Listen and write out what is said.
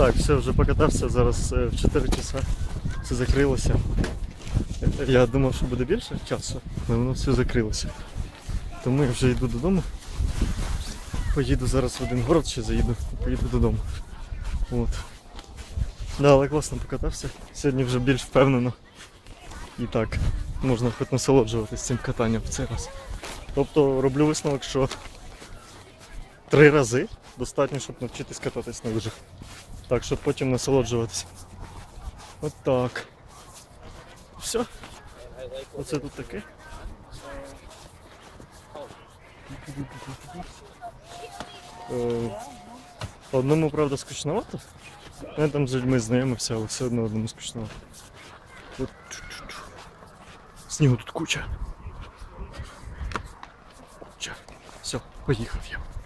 Так, все, вже покатався, зараз е, в 4 часа все закрилося. Я думав, що буде більше часу, але воно все закрилося. Тому я вже йду додому. Поїду зараз в один город, ще заїду поїду додому. От. Да, але класно покатався. Сьогодні вже більш впевнено. І так, можна хоч насолоджуватись цим катанням в цей раз. Тобто роблю висновок, що три рази достатньо, щоб навчитись кататись на лижах. Так, щоб потім насолоджуватися. От так. Все. Оце тут таке. Е, Одному, правда, скучновато. Я там з людьми знайомився, але все одно одному скучновато. Снігу тут куча. Куча. Все, поїхав я.